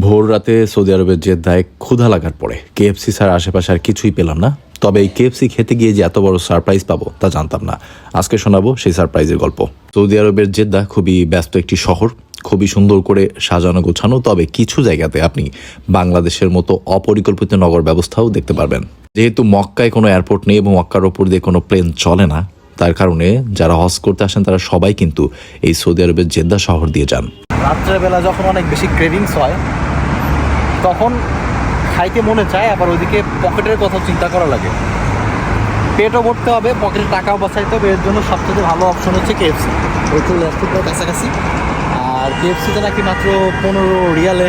ভোর রাতে সৌদি আরবের জেদ্দায় ক্ষুধা লাগার পরে কেএফসি ছাড়া আশেপাশে আর কিছুই পেলাম না। তবে এই কেএফসি খেতে গিয়ে যে এত বড় সারপ্রাইজ পাবো তা জানতাম না। আজকে শোনাবো সেই সারপ্রাইজের গল্প। সৌদি আরবের জেদ্দা খুবই ব্যস্ত একটি শহর। খুবই সুন্দর করে সাজানো গোছানো, তবে কিছু জায়গাতে আপনি বাংলাদেশের মতো অপরিকল্পিত নগর ব্যবস্থাও দেখতে পারবেন। যেহেতু মক্কায় কোনো এয়ারপোর্ট নেই এবং মক্কার ওপর দিয়ে কোনো প্লেন চলে না তার কারণে যারা হজ করতে আসেন তারা সবাই কিন্তু এই সৌদি আরবের জেদ্দা শহর দিয়ে যান। রাত্রেবেলা যখন অনেক বেশি ক্রেভিংস হয় তখন খাইতে মনে চায় আবার ওইদিকে পকেটের কথা চিন্তা করা লাগে। পেটও ভরতে হবে পকেটে টাকাও বাঁচাইতে হবে এর জন্য সবথেকে ভালো অপশন হচ্ছে কেএফসি ওই চলে আসতে কাছাকাছি। আর কেএফসিতে নাকি মাত্র পনেরো রিয়ালে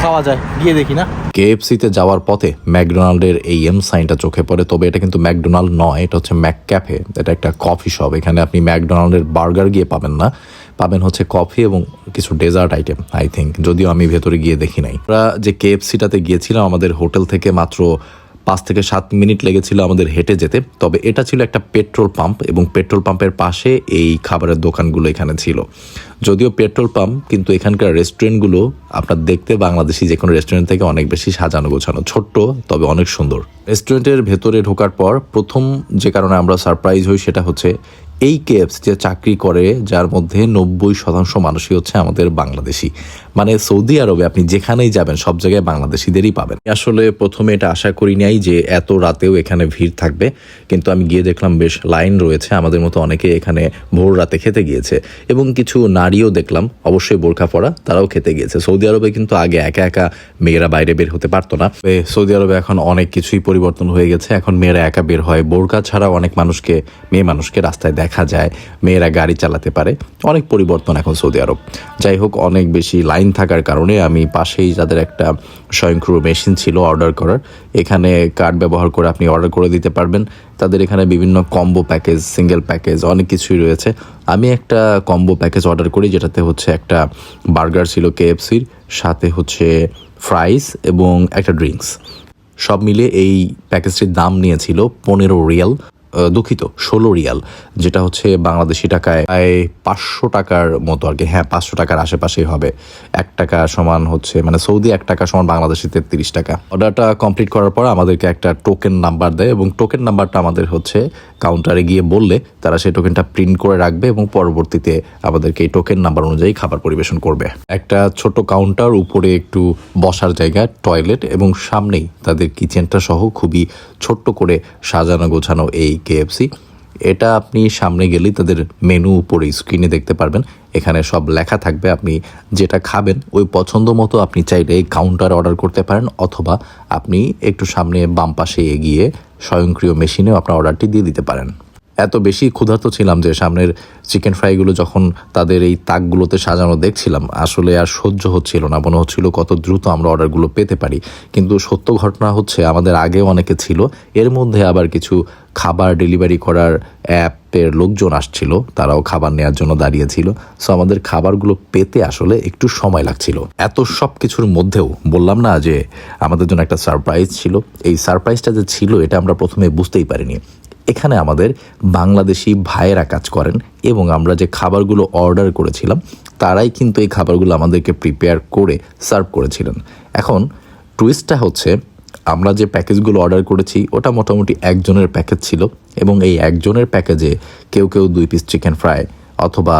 খাওয়া যায়। গিয়ে দেখি, না? কেএফসিতে যাওয়ার পথে ম্যাকডোনাল্ডের এই এম সাইনটা চোখে পড়ে, তবে এটা কিন্তু ম্যাকডোনাল্ড নয়, এটা হচ্ছে ম্যাক ক্যাফে এটা একটা কফি শপ। এখানে আপনি ম্যাকডোনাল্ডের বার্গার গিয়ে পাবেন না, পাবেন হচ্ছে কফি এবং কিছু ডেজার্ট আইটেম, আই থিঙ্ক, যদিও আমি ভেতরে গিয়ে দেখি নাই। আমরা যে কেএফসিটাতে গিয়েছিলাম, আমাদের হোটেল থেকে মাত্র পাঁচ থেকে সাত মিনিট লেগেছিল আমাদের হেঁটে যেতে। তবে এটা ছিল একটা পেট্রোল পাম্প এবং পেট্রোল পাম্পের পাশে এই খাবারের দোকানগুলো এখানে ছিল। যদিও পেট্রোল পাম্প, কিন্তু এখানকার রেস্টুরেন্টগুলো আপনার দেখতে বাংলাদেশি যে কোনো রেস্টুরেন্ট থেকে অনেক বেশি সাজানো গোছানো। ছোট্ট, তবে অনেক সুন্দর। রেস্টুরেন্টের ভেতরে ঢোকার পর প্রথম যে কারণে আমরা সারপ্রাইজ হই সেটা হচ্ছে এই কেএফসি যে চাকরি করে, যার মধ্যে নব্বই শতাংশ মানুষই হচ্ছে আমাদের বাংলাদেশি। মানে সৌদি আরবে আপনি যেখানেই যাবেন, সব জায়গায় বাংলাদেশিদেরই পাবেন। আসলে প্রথমে এটা আশা করি নাই যে এত রাতেও এখানে ভিড় থাকবে, কিন্তু আমি গিয়ে দেখলাম বেশ লাইন রয়েছে, আমাদের মতো অনেকে এখানে ভোর রাতে খেতে গিয়েছে। এবং কিছু নারীও দেখলাম, অবশ্যই বোরখা পরা, তারাও খেতে গিয়েছে। সৌদি আরবে কিন্তু আগে একা একা মেয়েরা বাইরে বের হতে পারতো না। সৌদি আরবে এখন অনেক কিছুই পরিবর্তন হয়ে গেছে। এখন মেয়েরা একা বের হয়। বোরকা ছাড়াও অনেক মানুষকে, মেয়ে মানুষকে রাস্তায় দেখা যায়, মেয়েরা গাড়ি চালাতে পারে। অনেক পরিবর্তন এখন সৌদি আরব। যাই হোক, অনেক বেশি লাইন থাকার কারণে আমি পাশেই যাদের একটা স্বয়ংক্রিয় মেশিন ছিল অর্ডার করার, এখানে কার্ড ব্যবহার করে আপনি অর্ডার করে দিতে পারবেন। তাদের এখানে বিভিন্ন কম্বো প্যাকেজ, সিঙ্গেল প্যাকেজ অনেক কিছুই রয়েছে। আমি একটা কম্বো প্যাকেজ অর্ডার করি, যেটাতে হচ্ছে একটা বার্গার ছিল কেএফসির, সাথে হচ্ছে ফ্রাইস এবং একটা ড্রিঙ্কস। সব মিলে এই প্যাকেজটির দাম নিয়েছিল পনেরো রিয়াল। দুঃখিত, ষোলো রিয়াল, যেটা হচ্ছে বাংলাদেশি টাকায় প্রায় পাঁচশো টাকার মতো আর কি। হ্যাঁ পাঁচশো টাকার আশেপাশেই হবে। এক টাকা সমান হচ্ছে মানে সৌদি এক টাকা সমান, বাংলাদেশি তেত্রিশ টাকা। অর্ডারটা কমপ্লিট করার পর আমাদেরকে একটা টোকেন নাম্বার দেয় এবং টোকেন নাম্বারটা আমাদের হচ্ছে কাউন্টারে গিয়ে বললে তারা সেই টোকেনটা প্রিন্ট করে রাখবে এবং পরবর্তীতে আমাদেরকে এই টোকেন নাম্বার অনুযায়ী খাবার পরিবেশন করবে। একটা ছোট কাউন্টার উপরে একটু বসার জায়গা টয়লেট এবং সামনেই তাদের কিচেনটা সহ খুবই ছোট্ট করে সাজানো গোছানো এই কেএফসি এটা আপনি সামনে গেলেই তাদের মেনু উপরে স্ক্রিনে দেখতে পারবেন। এখানে সব লেখা থাকবে, আপনি যেটা খাবেন, ওই পছন্দ মতো আপনি চাইলে কাউন্টার অর্ডার করতে পারেন, অথবা আপনি একটু সামনে বাম পাশে এগিয়ে স্বয়ংক্রিয় মেশিনেও আপনার অর্ডারটি দিয়ে দিতে পারেন। এত বেশি ক্ষুধার্ত ছিলাম যে সামনের চিকেন ফ্রাইগুলো যখন তাদের এই তাকগুলোতে সাজানো দেখছিলাম, আসলে আর সহ্য হচ্ছিল না। মনে হচ্ছিল কত দ্রুত আমরা অর্ডারগুলো পেতে পারি। কিন্তু সত্য ঘটনা হচ্ছে, আমাদের আগে অনেকে ছিল, এর মধ্যে আবার কিছু খাবার ডেলিভারি করার অ্যাপের লোকজন আসছিল, তারাও খাবার নেওয়ার জন্য দাঁড়িয়েছিল। সো আমাদের খাবারগুলো পেতে আসলে একটু সময় লাগছিল। এত সব কিছুর মধ্যেও বললাম না যে আমাদের জন্য একটা সারপ্রাইজ ছিল। এই সারপ্রাইজটা যে ছিল, এটা আমরা প্রথমে বুঝতেই পারিনি। এখানে আমাদের বাংলাদেশি ভাইয়েরা কাজ করেন এবং আমরা যে খাবারগুলো অর্ডার করেছিলাম, তারাই কিন্তু এই খাবারগুলো আমাদেরকে প্রিপেয়ার করে সার্ভ করেছিলেন। এখন টুইস্টটা হচ্ছে, আমরা যে প্যাকেজগুলো অর্ডার করেছি, ওটা মোটামুটি একজনের প্যাকেজ ছিল এবং এই একজনের প্যাকেজে কেউ কেউ দুই পিস চিকেন ফ্রাই অথবা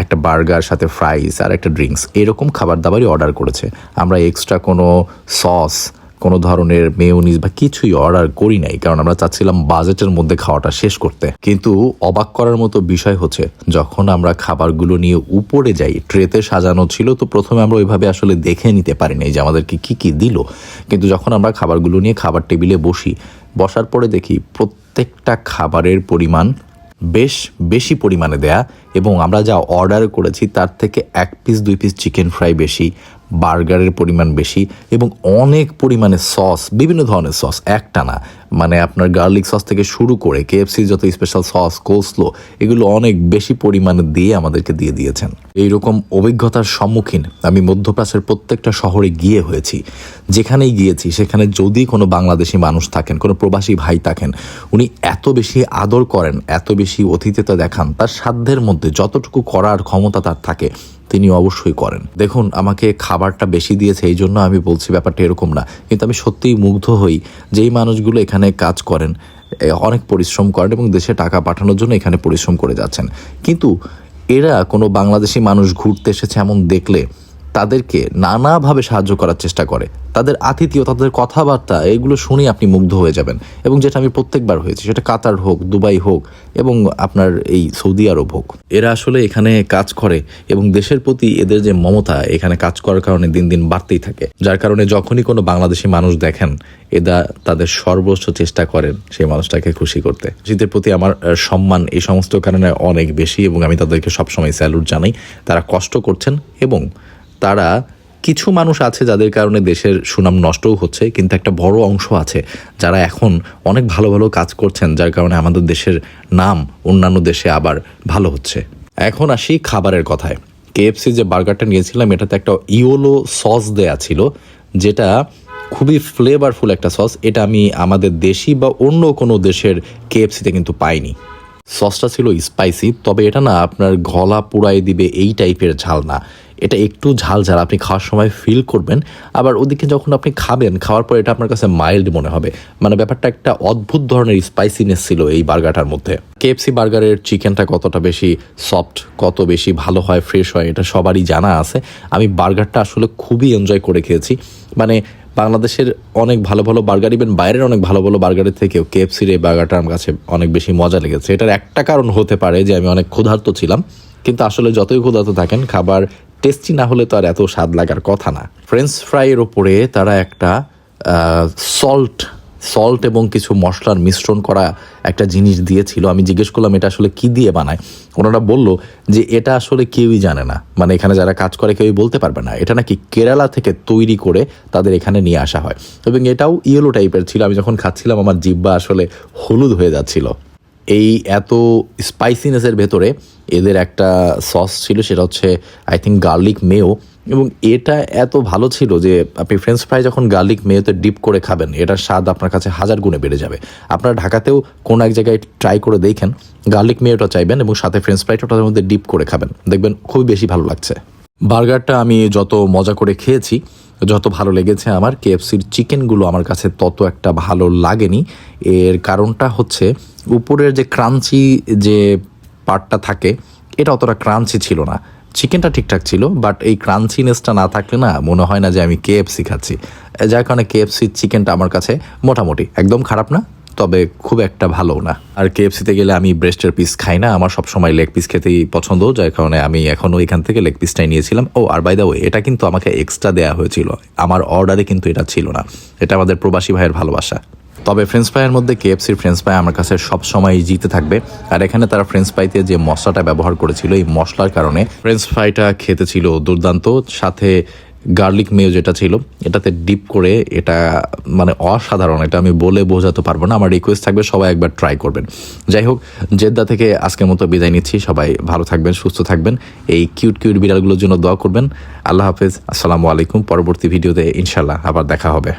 একটা বার্গার, সাথে ফ্রাইস আর একটা ড্রিঙ্কস এরকম খাবার দাবারই অর্ডার করেছে। আমরা এক্সট্রা কোনো সস কোনো ধরনের মেয়োনিজ বা কিছুই অর্ডার করি নাই, কারণ আমরা চাচ্ছিলাম বাজেটের মধ্যে খাওয়াটা শেষ করতে। কিন্তু অবাক করার মতো বিষয় হচ্ছে, যখন আমরা খাবারগুলো নিয়ে উপরে যাই ট্রেতে সাজানো ছিল, তো প্রথমে আমরা ওইভাবে আসলে দেখে নিতে পারিনি যে আমাদেরকে কি কি দিল। কিন্তু যখন আমরা খাবারগুলো নিয়ে খাবার টেবিলে বসি, বসার পরে দেখি প্রত্যেকটা খাবারের পরিমাণ বেশ বেশি পরিমাণে দেয়া, এবং আমরা যা অর্ডার করেছি তার থেকে এক পিস দুই পিস চিকেন ফ্রাই বেশি বার্গারের পরিমাণ বেশি এবং অনেক পরিমাণে সস বিভিন্ন ধরনের সস একটা না মানে আপনার গার্লিক সস থেকে শুরু করে কেএফসির যত স্পেশাল সস কোসলো এগুলো অনেক বেশি পরিমাণে দিয়ে আমাদেরকে দিয়ে দিয়েছেন। এইরকম অভিজ্ঞতার সম্মুখীন আমি মধ্যপ্রাচ্যের প্রত্যেকটা শহরে গিয়ে হয়েছি। যেখানেই গিয়েছি, সেখানে যদি কোনো বাংলাদেশি মানুষ থাকেন, কোনো প্রবাসী ভাই থাকেন, উনি এত বেশি আদর করেন, এত বেশি অতিথিতা দেখান, তার সাধ্যের মধ্যে যতটুকু করার ক্ষমতা তার থাকে, তিনি অবশ্যই করেন। দেখুন, আমাকে খাবারটা বেশি দিয়েছে এই জন্য আমি বলছি ব্যাপারটা এরকম না। কিন্তু আমি সত্যিই মুগ্ধ হই যেই মানুষগুলো এখানে কাজ করেন অনেক পরিশ্রম করেন এবং দেশে টাকা পাঠানোর জন্য এখানে পরিশ্রম করে যাচ্ছেন। কিন্তু এরা কোনো বাংলাদেশি মানুষ ঘুরতে এসেছে এমন দেখলে তাদেরকে নানাভাবে সাহায্য করার চেষ্টা করে। তাদের আতিথিয়, তাদের কথাবার্তা, এগুলো শুনে আপনি মুগ্ধ হয়ে যাবেন। এবং যেটা আমি প্রত্যেকবার হয়েছি, সেটা কাতার হোক, দুবাই হোক, এবং আপনার এই সৌদি আরব হোক। এরা আসলে এখানে কাজ করে এবং দেশের প্রতি এদের যে মমতা, এখানে কাজ করার কারণে দিন দিন বাড়তেই থাকে। যার কারণে যখনই কোনো বাংলাদেশি মানুষ দেখেন, এরা তাদের সর্বোচ্চ চেষ্টা করেন সেই মানুষটাকে খুশি করতে। শীতের প্রতি আমার সম্মান এই সমস্ত কারণে অনেক বেশি এবং আমি তাদেরকে সবসময় স্যালুট জানাই। তারা কষ্ট করছেন এবং তারা কিছু মানুষ আছে যাদের কারণে দেশের সুনাম নষ্টও হচ্ছে, কিন্তু একটা বড় অংশ আছে যারা এখন অনেক ভালো ভালো কাজ করছেন, যার কারণে আমাদের দেশের নাম অন্যান্য দেশে আবার ভালো হচ্ছে। এখন আসি খাবারের কথায়। কেএফসি যে বার্গারটা নিয়েছিলাম, এটাতে একটা ইওলো সস দেয়া ছিল, যেটা খুবই ফ্লেভারফুল একটা সস। এটা আমি আমাদের দেশি বা অন্য কোনো দেশের কেএফসিতে কিন্তু পাইনি। সসটা ছিল স্পাইসি তবে এটা না আপনার গলা পুড়াই দিবে এই টাইপের ঝাল না এটা একটু ঝাল ঝাল, আপনি খাওয়ার সময় ফিল করবেন। আবার ওদিকে যখন আপনি খাবেন, খাওয়ার পর এটা আপনার কাছে মাইল্ড মনে হবে। মানে ব্যাপারটা একটা অদ্ভুত ধরনের স্পাইসিনেস ছিল এই বার্গারটার মধ্যে। কেএফসি বার্গারের চিকেনটা কতটা বেশি সফট কত বেশি ভালো হয় ফ্রেশ হয়, এটা সবারই জানা আছে। আমি বার্গারটা আসলে খুবই এনজয় করে খেয়েছি। মানে বাংলাদেশের অনেক ভালো ভালো বার্গার ইভেন বাইরের অনেক ভালো ভালো বার্গারের থেকেও কেএফসির এই বার্গারটা আমার কাছে অনেক বেশি মজা লেগেছে। এটার একটা কারণ হতে পারে যে আমি অনেক ক্ষুধার্ত ছিলাম। কিন্তু আসলে যতই ক্ষুধার্ত থাকেন, খাবার টেস্টি না হলে তো আর এত স্বাদ লাগার কথা না। ফ্রেঞ্চ ফ্রাইয়ের ওপরে তারা একটা সল্ট সল্ট এবং কিছু মশলার মিশ্রণ করা একটা জিনিস দিয়েছিল। আমি জিজ্ঞেস করলাম, এটা আসলে কি দিয়ে বানায়? ওনারা বলল যে, এটা আসলে কেউই জানে না। মানে এখানে যারা কাজ করে, কেউই বলতে পারবে না। এটা নাকি কেরালা থেকে তৈরি করে তাদের এখানে নিয়ে আসা হয়। এবং এটাও ইয়েলো টাইপের ছিল। আমি যখন খাচ্ছিলাম, আমার জিব্বা আসলে হলুদ হয়ে যাচ্ছিল। এই এত স্পাইসিনেসের ভেতরে এদের একটা সস ছিল, সেটা হচ্ছে আই থিঙ্ক গার্লিক মেও এবং এটা এত ভালো ছিল যে আপনি ফ্রেঞ্চ ফ্রাই যখন গার্লিক মেয়োতে ডিপ করে খাবেন, এটার স্বাদ আপনার কাছে হাজার গুণে বেড়ে যাবে। আপনারা ঢাকাতেও কোনো এক জায়গায় ট্রাই করে দেখেন গার্লিক মেয়োটা চাইবেন এবং সাথে ফ্রেঞ্চ ফ্রাইটা ওটার মধ্যে ডিপ করে খাবেন। দেখবেন খুবই বেশি ভালো লাগছে। বার্গারটা আমি যত মজা করে খেয়েছি যত ভালো লেগেছে আমার, কেএফসির চিকেনগুলো আমার কাছে তত একটা ভালো লাগেনি। এর কারণটা হচ্ছে, উপরের যে ক্রাঞ্চি যে পার্টটা থাকে, এটা অতটা ক্রাঞ্চি ছিল না। চিকেনটা ঠিকঠাক ছিল, বাট এই ক্রাঞ্চিনেসটা না থাকলে না মনে হয় না যে আমি কেএফসি খাচ্ছি। যার কারণে কেএফসির চিকেনটা আমার কাছে মোটামুটি, একদম খারাপ না তবে খুব একটা ভালো না। আর কেএফসিতে গেলে আমি ব্রেস্টের পিস খাই না। আমার সবসময় লেগ পিস খেতেই পছন্দ, যার কারণে আমি এখনও এখান থেকে লেগ পিসটাই নিয়েছিলাম। ও, আর বাই দা ওয়ে এটা কিন্তু আমাকে এক্সট্রা দেওয়া হয়েছিল। আমার অর্ডারে কিন্তু এটা ছিল না। এটা আমাদের প্রবাসী ভাইয়ের ভালোবাসা। তবে ফ্রেঞ্চ ফ্রাইয়ের মধ্যে কেএফসির ফ্রেঞ্চ ফ্রাই আমার কাছে সবসময় জিতে থাকবে। আর এখানে তারা ফ্রেঞ্চ ফ্রাইতে যে মশলাটা ব্যবহার করেছিল, এই মশলার কারণে ফ্রেঞ্চ ফ্রাইটা খেতে ছিল দুর্দান্ত। সাথে গার্লিক মেয় যেটা ছিল, এটাতে ডিপ করে এটা মানে অসাধারণ, এটা আমি বলে বোঝাতে পারব না, আমার রিকোয়েস্ট থাকবে সবাই একবার ট্রাই করবেন। যাই হোক, জেদ্দা থেকে আজকের মতো বিদায় নিচ্ছি, সবাই ভালো থাকবেন, সুস্থ থাকবেন, এই কিউট কিউট বিড়ালগুলোর জন্য দোয়া করবেন। আল্লাহ হাফেজ, আসসালামু আলাইকুম, পরবর্তী ভিডিওতে ইনশাল্লাহ আবার দেখা হবে।